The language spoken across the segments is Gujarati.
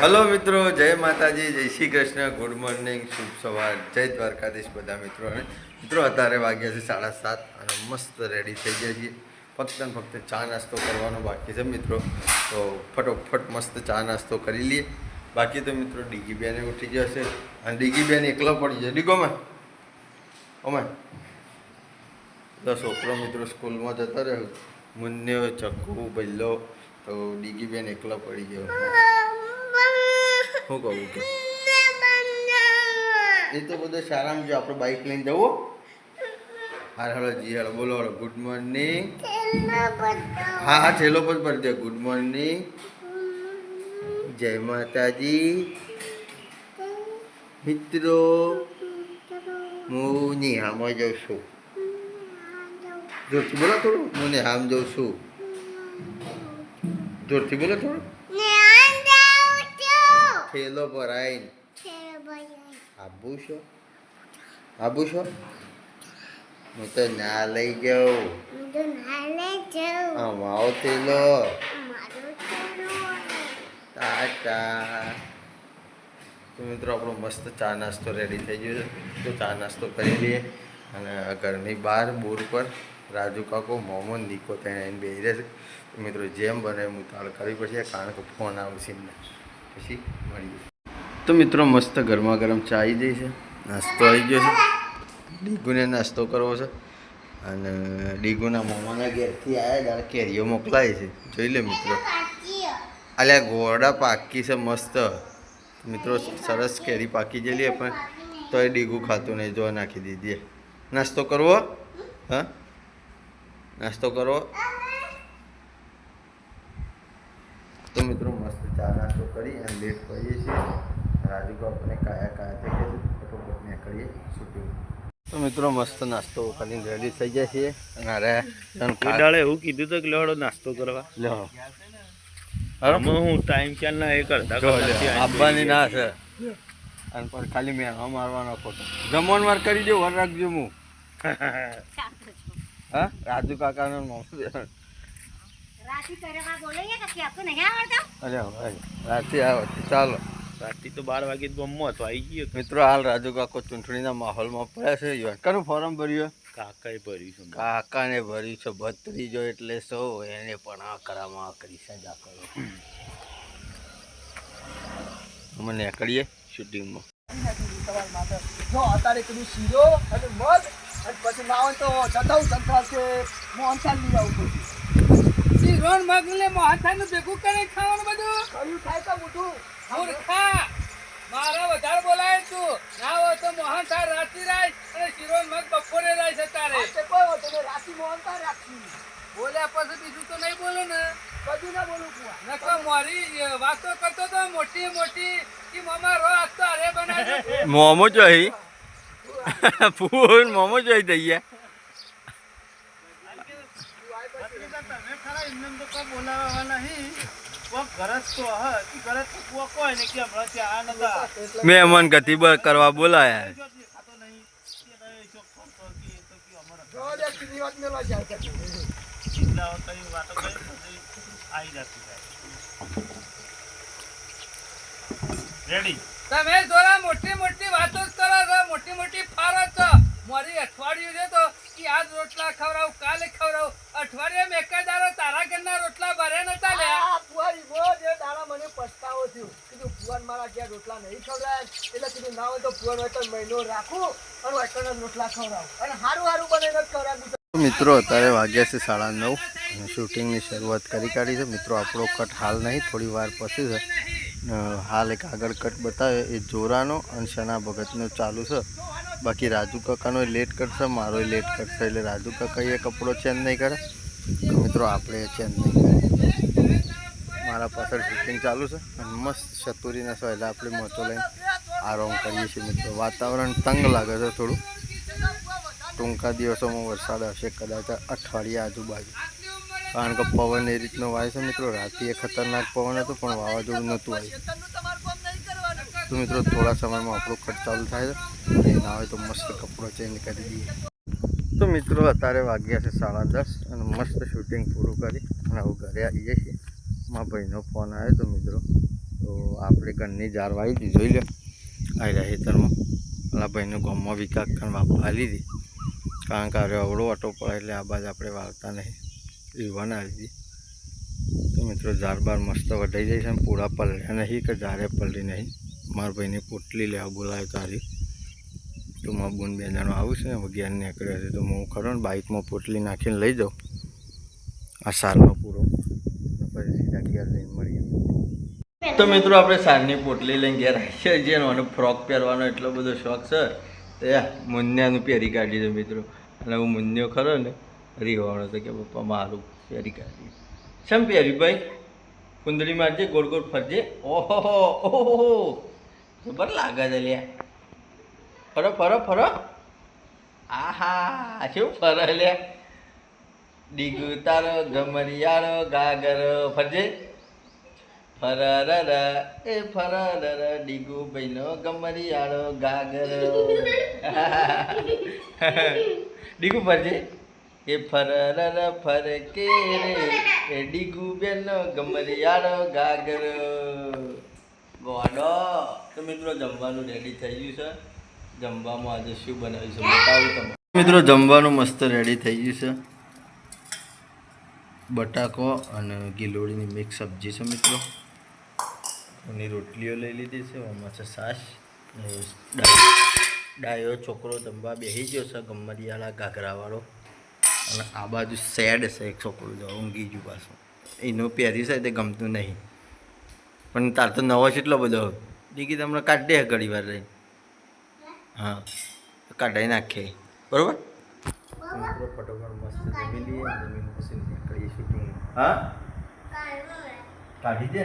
હલો મિત્રો, જય માતાજી, જય શ્રી કૃષ્ણ, ગુડ મોર્નિંગ, શુભ સવાર, જય દ્વારકાધીશ બધા મિત્રોને મિત્રો, અત્યારે વાગ્યા છે સાડા સાત અને મસ્ત રેડી થઈ ગયા છીએ. ફક્ત ને ફક્ત ચા નાસ્તો કરવાનો બાકી છે મિત્રો. તો ફટોફટ મસ્ત ચા નાસ્તો કરી લઈએ. બાકી તો મિત્રો, ડીગી બેને ઉઠી જશે અને ડીગી બેન એકલો પડી જશે ડીગોમાં ઓમાં? તો છોકરો મિત્રો સ્કૂલમાં જતો રહ્યો. મુન્યો, ચક્કુ, બલ્લો, તો ડીગી બેન એકલો પડી ગયો. શું કહું કે એ તો બધું સારામાં જો આપણે બાઇક લઈને જવું હા હલો જી હલો બોલો હલો ગુડ મોર્નિંગ હા હા છેલ્લો પણ ભરી દે ગુડ મોર્નિંગ જય માતાજી મિત્રો હું નિહામાં જાઉં છું જોરથી બોલો થોડું હું નિહામ જાઉં છું જોરથી બોલો થોડું થેલો ભરાઈને આબુ છો આબુ છો હું તો ના લઈ જાઉં અમારો થેલો ટાટા તો મિત્રો આપણો મસ્ત ચા નાસ્તો રેડી થઈ ગયો છે તો ચા નાસ્તો કરી લઈએ અને ઘરની બહાર બોર પર રાજુ કાકો મોમો નીકો તેને બે બેસી રહેશે મિત્રો જેમ બને હું તાળ કરવી પડશે કારણ કે ફોન આવશે એમને પછી મળી તો મિત્રો મસ્ત ગરમા ગરમ ચા આવી જઈ છે. નાસ્તો આવી ગયો છે. ડીગુને નાસ્તો કરવો છે. અને ડીગુના મામાના ઘેરથી આવ્યા ત્યારે કેરીઓ મોકલાય છે. જોઈ લે મિત્રો. અલ્યા ગોળા પાકી છે મસ્ત. મિત્રો સરસ કેરી પાકી ગયેલી પણ તો એ ડીગું ખાતું નહીં. જોવા નાખી દીધી નાસ્તો કરવો? હા? નાસ્તો કરવો? તો મિત્રો મસ્ત ચા કરી અને લેટ કરીએ છીએ. રાજુ બાપને કાયા કાયા થઈ ગયા છે ફટોફટ ને કરીએ શૂટિંગ તો મિત્રો મસ્ત નાસ્તો કરીને રેડી થઈ જાય છે અને અરે દાડે એવું કીધું તો કે લેવડો નાસ્તો કરવા. આમાં હું ટાઈમ ક્યાં ના એ કરતા લે, આપવાની ના છે. અને પણ ખાલી મેં મારવાનો ખોટો જમવાનું વાર કરી દો વર રાખજો હું હા? રાજુ કાકાનો મોકલી રાતી રાતે ચાલો. રાતથી તો બાર વાગે બમો હતો આવી ગયો મિત્રો હાલ રાજુ કાકો ચૂંટણીના માહોલમાં પડ્યા છે. યુવાન કનું ફોર્મ ભર્યું? કાકાએ ભર્યું છે કાકાને ભર્યું છે ભત્રીજો એટલે સૌ. એને પણ આ કરામાં કરી સજા કરો. અમે નીકળીએ શૂટિંગમાં. જો અત્યારે પેલું શીરો અને મધ અને પછી ના હોય તો કે લઈ આવું પછી શીરો ને મગનું ભેગું કરે ખાવાનું બધું? કયું થાય તો મોટું. મૂર્ખા! મારા વધારે બોલાય તું. ના હોય તો સાર રાતી રાય અને શિરોન મગ બપોરે રાય છે તારે કોઈ. રાતી મોહનથાળ રાખી. બોલ્યા પછી બીજું તો નહીં બોલું ને. કદી ના બોલું કુવા નકો મારી વાતો કરતો તો મોટી મોટી કે મામા રો આજ તો અરે બનાવ્યો મોમો જોઈ ફૂલ મોમો જોઈ દઈએ મહેમાન ગતિ કરવા બોલાયા જો દે કીધી વાત મેલો જાય કે રેડી તમે જોરા મોટી મોટી વાતો જ કરો છો મોટી મોટી ફારો છો. મારી અઠવાડિયું છે તો કે આજ રોટલા ખવડાવ કાલે ખવડાવ. અઠવાડિયે મેકાદારો તારા ઘરના રોટલા ભરે નતા લે આ ફુવારી બો જે દાડા મને પસ્તાવો થયો. કીધું ફુવાન મારા ઘેર રોટલા નહીં ખવડાય. એટલે કીધું ના હોય તો ફુવાન હોય તો મહિનો રાખું અને એકણ રોટલા ખવડાવ. અને હારું હારું બને ન ખવડાવું મિત્રો અત્યારે વાગ્યા છે સાડા નવ. અને શૂટિંગની શરૂઆત કરી કાઢી છે. મિત્રો આપણો કટ હાલ નહીં થોડી વાર પછી છે. હાલ એક આગળ કટ બતાવે. એ જોરાનો અને શના ભગતનો ચાલુ છે. બાકી રાજુ કાકાનો લેટ કરશે મારો લેટ કરશે, એટલે રાજુ કાકા એ કપડો ચેન્જ નહીં કરે. મિત્રો, આપણે ચેન્જ નહીં કરે મારા પાછળ શૂટિંગ ચાલુ છે અને મસ્ત ચતુરીના સહેલા આપણે મોટો લઈને આરામ કરીએ છીએ મિત્રો. વાતાવરણ તંગ લાગે છે થોડું. ટૂંકા દિવસોમાં વરસાદ હશે કદાચ અઠવાડિયા આજુબાજુ. કારણ કે પવન એ રીતનો વાય છે મિત્રો. રાતે ખતરનાક પવન હતું, પણ વાવાઝોડું નહોતું આવ્યું. તો મિત્રો, થોડા સમયમાં આપણું ખર્ચ ચાલુ થાય છે. ના હોય તો મસ્ત કપડો ચેન્જ કરી દઈએ. તો મિત્રો, અત્યારે વાગ્યા છે સાડા દસ અને મસ્ત શૂટિંગ પૂરું કરી અને હવે ઘરે આવી જઈએ છીએ. મારા ભાઈનો ફોન આવ્યો તો મિત્રો, તો આપણે ઘરની જાર વાવી હતી, જોઈ લો. આવ્યા હેતરમાં પેલા ભાઈનો ગામમાં વિકાસ કરીને વાપવા લીધી. કારણ કે હવે અવળો ઓટો પડે એટલે આ બાજુ આપણે વાળતા નહીં. રીવાના લીધી તો મિત્રો જાર બાર મસ્ત વઢાઈ જાય છે અને પૂરા પલળ્યા નહીં કે જારે પલળી નહીં. મારા ભાઈને પોટલી લેવા બોલાવ્યો તારી તો મારા બે જણો આવું ને વગેરે નીકળ્યો છે, તો હું ખરો ને બાઇકમાં પોટલી નાખીને લઈ જાઉં. આ સારનો પૂરો. પછી સીધા તો મિત્રો, આપણે સારની પોટલી લઈને ઘેર આવીએ છીએ અને ફ્રોક પહેરવાનો એટલો બધો શોખ છે. તો મુન્યાનું પહેરી કાઢી છે મિત્રો. અને હું મુન્યો ખરો ને રીવાનો તો કે પપ્પા મારું પહેરી કાઢી શેમ પહેર્યું ભાઈ? કુંદડી મારજે, ગોળ ગોળ ફરજે? ઓહો ઓહો. ખબર લાગે છે લ્યા. ફરો ફરો ફરો. આહા, શું ફરો લ્યા? ડીગુ તારો, ગમરિયાળો, ગાગરો, ફરજે? ફરર એ ફરર ડીગુ ભાઈનો ગમરિયાળો, ગાગરો. ડીગુ ફરજે? એ ફરર ફરકે રે એ ડીગુ બેનો ગમરિયાળો, ગાગરો. ગોડો તો મિત્રો જમવાનું રેડી થઈ ગયું છે. જમવામાં આજે શું બનાવ્યું છે બતાવું તમને મિત્રો, જમવાનું મસ્ત રેડી થઈ ગયું છે. બટાકો અને ગીલોડીની મિક્સ સબ્જી છે મિત્રો. એની રોટલીઓ લઈ લીધી છે એમાં છે સાસ ડાયો છોકરો જમવા બેસી ગયો છે, ગમરિયાળા ઘાઘરાવાળો. અને આ બાજુ સેડ છે એક છોકરો, જો ઊંઘી ગયું પાછું. એનું પહેરી છે, તે ગમતું નહીં. પણ તાર તો નવો છે એટલો બધો. ડીકી તમને કાઢી દે ઘડી વાર રહી હા. કાઢી નાખીએ બરોબર? કાઢી દે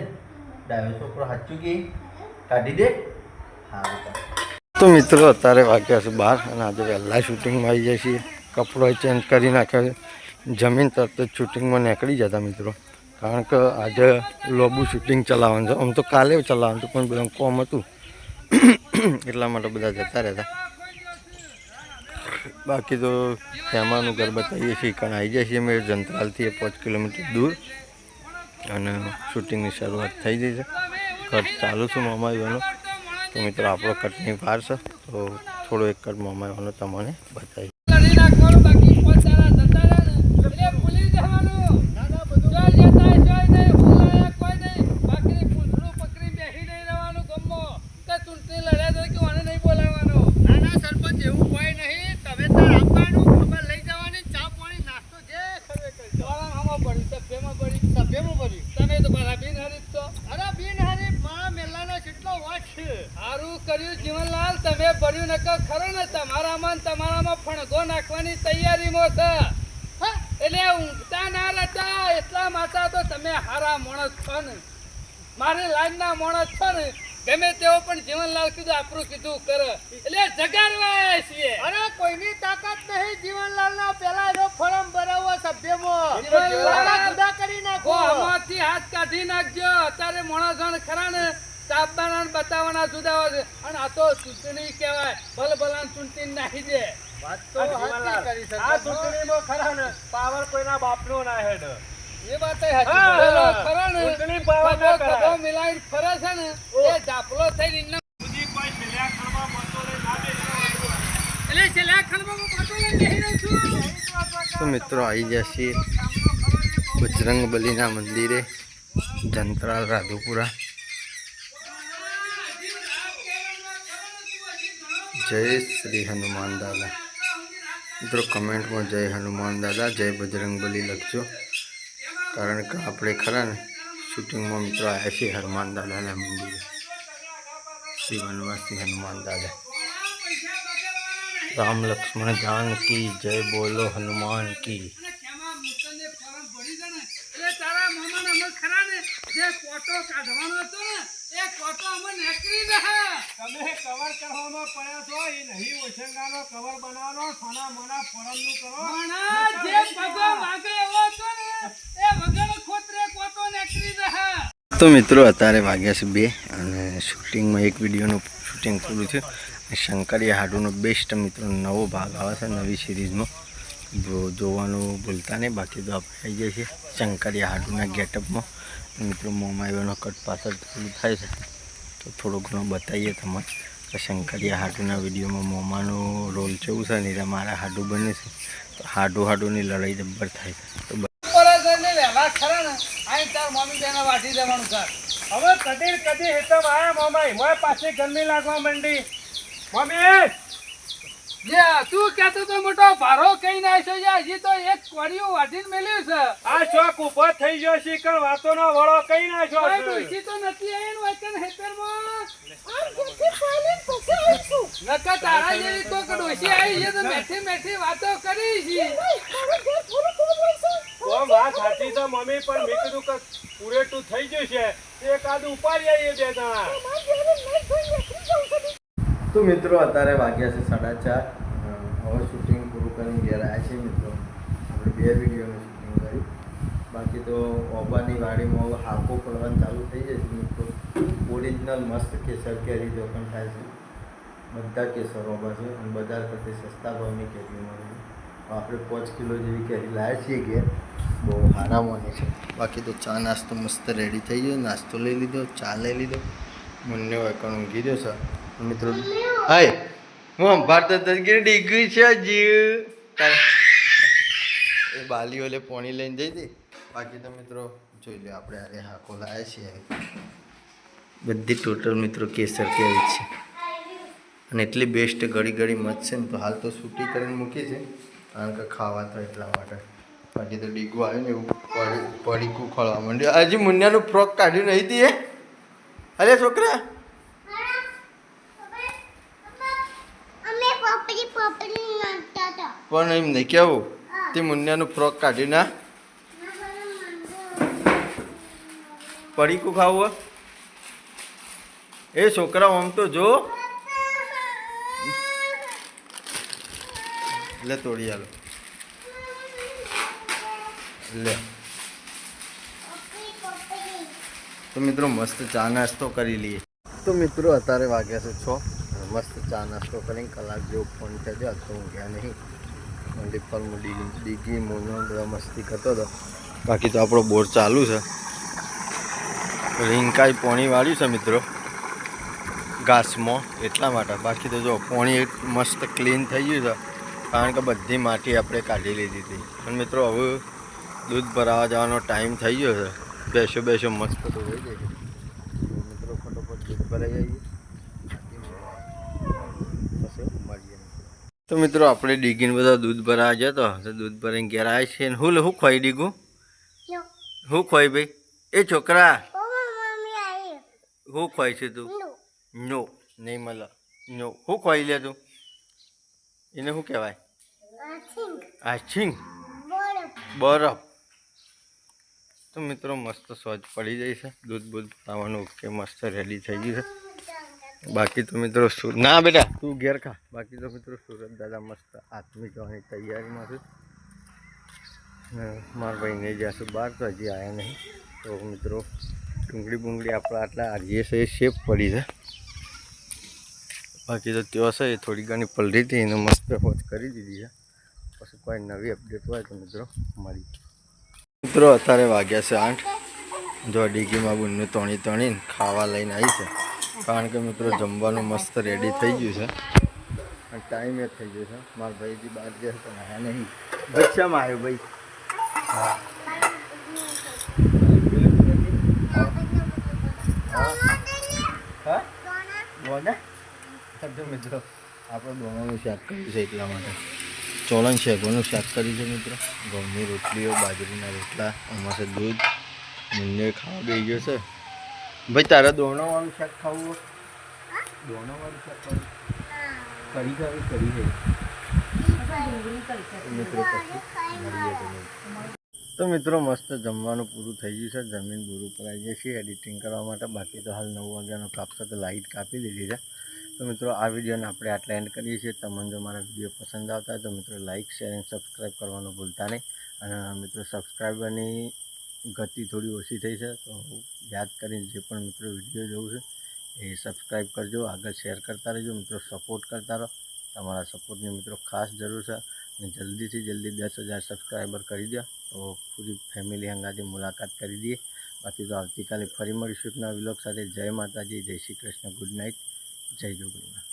ડાયો છોકરો સાચું કે? કાઢી દે. હા તો મિત્રો અત્યારે વાગ્યા છે બહાર અને આજે વહેલા શૂટિંગમાં આવી જાય છીએ. કપડો ચેન્જ કરી નાખ્યો છે. જમીન તરત જ શૂટિંગમાં નીકળી જતા મિત્રો. કારણ કે આજે લોબુ શૂટિંગ ચલાવવાનું છે. આમ તો કાલે ચલાવવાનું હતું પણ બધું કોમ હતું. એટલા માટે બધા જતા રહેતા. બાકી તો શ્યામાનું ઘર બતાવીએ છીએ, કારણ આવી જાય છીએ અમે જંત્રાલથી પાંચ કિલોમીટર દૂર. અને શૂટિંગની શરૂઆત થઈ ગઈ છે. કટ ચાલુ છે મામાઈવાનો તો મિત્રો, આપણો કટની વાર છે. તો થોડો એક કટ મામાઈવાનો તમને બતાવી કરી નાખવાનું બાકી પાંચ દાડા જતા રહે ને એટલે ભૂલી જવાનું જોઈ જતા જોઈ નહીં ભૂલાયા કોઈ નહીં બાકી પૂંછડું પકડી બેસી નહીં રહેવાનું ગમો કે ચૂંટણી લડ્યા તો કે મને નહીં બોલાવવાનું ના ના સરપંચ એવું કોઈ નહીં તમે તાર આપવાનું ખબર લઈ જવાની ચા પાણી નાસ્તો જે ખરે કરજો આમાં પડ્યું સભ્યમાં પડ્યું સભ્યમાં પડ્યું તમે તો મારા બિન હરીફ છો અરે બિન હરીફ મારા મેલાનો કેટલો વાત છે સારું કર્યું જીવનલાલ તમે ભર્યું નકર ખરો ને? તમારામાં તમારામાં ફણગો નાખવાની તૈયારીમાં છે. એટલે ઊંઘતા ના રહેતા એટલા માટે તો તમે હારા માણસ છો ને. મારી લાઈનના માણસ છો ને. ગમે તેવો પણ જીવનલાલ કીધું આપણું કીધું કરે. એટલે જગાડવા છીએ. અરે કોઈની તાકાત નહીં જીવનલાલ ના પેલા એનો ફોરમ ભરાવો સભ્યમાં. જીવનલાલ જુદા કરી નાખો. આમાંથી હાથ કાઢી નાખજો. અત્યારે માણસો ખરા ને. તાપવાના ને બતાવવાના જુદા હોય છે. અને આ તો ચૂંટણી કહેવાય. ભલ ભલા ચૂંટણી નાખી દે. આ ચૂંટણીમાં ખરા ને? પાવર કોઈના બાપનો ના હેડ. એ વાત. ખરો ને? ચૂંટણી ફરે છે ને એ થઈને એમને એટલે છેલ્લા હું રહું છું. તો મિત્રો આવી જશે બજરંગ બલીના મંદિરે. જંતરાલ રાધુપુરા. જય શ્રી હનુમાન દાદા. મિત્રો કમેન્ટમાં જય હનુમાન દાદા જય બજરંગ બલી લખજો. કારણ કે આપણે ખરા ને શૂટિંગમાં મિત્રો આવ્યા છીએ હનુમાન દાદાના મંદિરે. શ્રી વનવાસી હનુમાન દાદા. રામ લક્ષ્મણ જાનકી જય બોલો હનુમાન કી. કોટો કાઢવાનો હતો ને, એ કોટો અમે નીકળી રહે. તમે કવર કરવામાં પડ્યા છો એ નહીં ઓછંગાનો કવર બનાવવાનો સોના મોના ફોરમનું કરો. માણા જે પગો વાગે એવો હતો ને, એ વગર ખોતરે કોટો નીકળી રહે. તો મિત્રો અત્યારે વાગ્યા છે બે અને શૂટિંગમાં એક વિડીયોનું શૂટિંગ પૂરું છે શંકરિયા હાડુનો બેસ્ટ મિત્રો નવો ભાગ આવે છે નવી સિરીઝમાં જો- જોવાનું ભૂલતા નહીં બાકી તો આપણે આવી જઈએ છીએ શંકરિયા હાડુના ગેટઅપમાં મિત્રો મોમાઈઓનો કટ પાછળ થોડું થાય છે. તો થોડો ઘણો બતાવીએ તમને. કે શંકરિયા હાડુના વિડીયોમાં મોમાનો રોલ કેવું છે ને મારા હાડું બને છે. તો હાડું હાડુની લડાઈ જબ્બર થાય છે. તો મમ્મી હવે કદી કદી હેતમ આયા મામાઈ મોય પાછી ગરમી લાગવા માંડી. મમ્મી! તું કહેતો તો કઈ હજી તો એક કોળિયું વાટીને મેલ્યું છે. આ ચોક ઊભો થઈ ગયો છે કણ વાતો નો વળો કઈ નાખ્યો કોઈ છે તો નથી આવીને વચન હેતરમાં. નકર તારા જેવી કોક ડોશી આવી છે તો મેઠી મેઠી વાતો કરી છે. વાત સાચી તો મમ્મી પણ મેં કીધું કે પૂરેટું થઈ ગયું છે. એક આદું ઉપાડી આવીએ બે જણા. તો મિત્રો અત્યારે વાગ્યા છે સાડા ચાર. હવે શૂટિંગ પૂરું કરીને ઘેર આવ્યા છીએ મિત્રો. આપણે બે વિડીયોનું શૂટિંગ કર્યું. બાકી તો ઓબાની વાડીમાં હાકો પડવાનું ચાલુ થઈ જશે મિત્રો. ઓરિજિનલ મસ્ત કેસર કેરી જો પણ થાય છે. બધા કેસર ઓબા છે અને બધા કરતી સસ્તા ભાવની કેરી મળે છે. આપણે પાંચ કિલો જેવી કેરી લાવ્યા છીએ ઘેર. બહુ સારા છે. બાકી તો ચા નાસ્તો મસ્ત રેડી થઈ ગયો. નાસ્તો લઈ લીધો, ચા લઈ લીધો. મને વૈકણ ઊંઘી ગયો સર મિત્રો, હાય. હું ભારત ડિગ્રી છે જીવ. એ બાલી લે પોણી લઈને જઈ હતી બાકી તો મિત્રો જોઈ લો આપણે અરે હાકો લાવ્યા છીએ બધી ટોટલ મિત્રો કેસર કેવી છે. અને એટલી બેસ્ટ ઘડી ઘડી મત છે ને તો હાલ તો સૂટી કરીને મૂકી છે. કારણ કે ખાવા તો એટલા માટે. બાકી તો ડીગું આવ્યું ને એવું પડી પડીકું ખોળવા માંડ્યું. હજી મુન્યાનું ફ્રોક કાઢ્યું નહીં હતી એ અરે છોકરા અમે પોપડી પોપડી નાખતા હતા પણ એમ નહીં કેવું. તે મુન્યાનું ફ્રોક કાઢી ના. પડીકું ખાવું? એ છોકરા આમ તો જો. લે તોડી આલો. લે. તો મિત્રો મસ્ત ચા નાસ્તો કરી લઈએ. તો મિત્રો અત્યારે વાગ્યા છે છ. મસ્ત ચા નાસ્તો કરીને કલાક જેવો ફોન થયો હતો ગયા હું ગયા પર ડીગી મોનો બધા મસ્તી કરતો હતો બાકી તો આપણો બોર ચાલુ છે. રીંકાઈ પોણી વાળ્યું છે, મિત્રો. ઘાસમાં, એટલા માટે. બાકી તો જો, પોણી મસ્ત ક્લીન થઈ ગયું છે. કારણ કે બધી માટી આપણે કાઢી લીધી હતી. પણ મિત્રો, હવે દૂધ ભરાવા જવાનો ટાઈમ થઈ ગયો છે. બેસો બેસો, મસ્ત તો થઈ જાય મિત્રો, ફટોફટ દૂધ ભરાઈ જઈએ પછી મળીએ તો મિત્રો આપણે ડીગીને બધા દૂધ ભરાવા જતો તો દૂધ ભરાઈને ઘેર આવે છે ને હું હું ખોઈ ડીગું? હું ખોઈ ભાઈ? એ છોકરા. હું ખોઈ છે તું? નો. નહીં મળે. નો. હું ખોઈ લે તું? એને શું કહેવાય? આછીંગ બરફ. તો મિત્રો મસ્ત સ્વચ્છ પડી જાય છે. દૂધ બૂધ ખાવાનું ઓકે મસ્ત રેડી થઈ ગયું છે. બાકી તો મિત્રો સુર ના બેટા, તું ઘેર ખા. બાકી તો મિત્રો સુરત દાદા મસ્ત આત્મી જવાની તૈયારીમાં છે. મારા ભાઈ નહીં જશે બહાર, તો હજી આવ્યા નહીં. તો મિત્રો, ડુંગળી બુંગળી આપણા આટલા આરીએ છે, એ શેપ પડી છે. બાકી તો ત્યાં છે, એ થોડી ઘણી પલરી હતી, એને મસ્ત હોજ કરી દીધી છે. પછી કોઈ નવી અપડેટ હોય તો મિત્રો, મળી. મિત્રો, અત્યારે વાગ્યા છે આઠ. જો ડીગીમાં બુનને તણી તણીને ખાવા લઈને આવી છે. કારણ કે મિત્રો જમવાનું મસ્ત રેડી થઈ ગયું છે. અને ટાઈમ એ થઈ ગયો છે. મારા ભાઈજી બહાર ગયા છે પણ આયા નહીં. ભક્ષામાં આવ્યો ભાઈ. હા? હા બોને? તો મિત્રો આપણે દોણાનું શાક કર્યું છે એટલા માટે. ચોળણ શેગોનું શાક કર્યું છે મિત્રો. ઘઉંની રોટલીઓ બાજરીના રોટલા છે દૂધ મુન્ને ખાવા બેસી ગયો છે. ભાઈ તારા દોણો વાળું શાક ખાવું દોણો વાળું શાક ખાવું? કરી ખાવી કરી તો મિત્રો મસ્ત જમવાનું પૂરું થઈ ગયું છે. જમીન પૂરું કરાઈ આવી છે. એડિટિંગ કરવા માટે. બાકી તો હાલ નવ વાગ્યાનો કાપશે તો લાઇટ કાપી દીધી છે. તો મિત્રો આ વિડીયોને આપણે આટલા એન્ડ કરીએ છીએ. તમને જો મારા વીડિયો પસંદ આવતા હોય તો મિત્રો લાઇક શેર અને સબસ્ક્રાઈબ કરવાનું ભૂલતા નહીં. અને મિત્રો સબસ્ક્રાઈબરની ગતિ થોડી ઓછી થઈ છે, તો યાદ કરીને જે પણ મિત્રો વીડિયો જોઉં છે, એ સબસ્ક્રાઈબ કરજો, આગળ શેર કરતા રહેજો. મિત્રો સપોર્ટ કરતા રહો. તમારા સપોર્ટની મિત્રો ખાસ જરૂર છે. અને જલ્દીથી જલ્દી દસ હજાર સબસ્ક્રાઈબર કરી દો, તો પૂરી ફેમિલી હંગાથી મુલાકાત કરી દઈએ. બાકી તો આવતીકાલે ફરી મળીશું નવા વિલોક સાથે. જય માતાજી, જય શ્રી કૃષ્ણ. ગુડ નાઇટ જય જોગણીમાં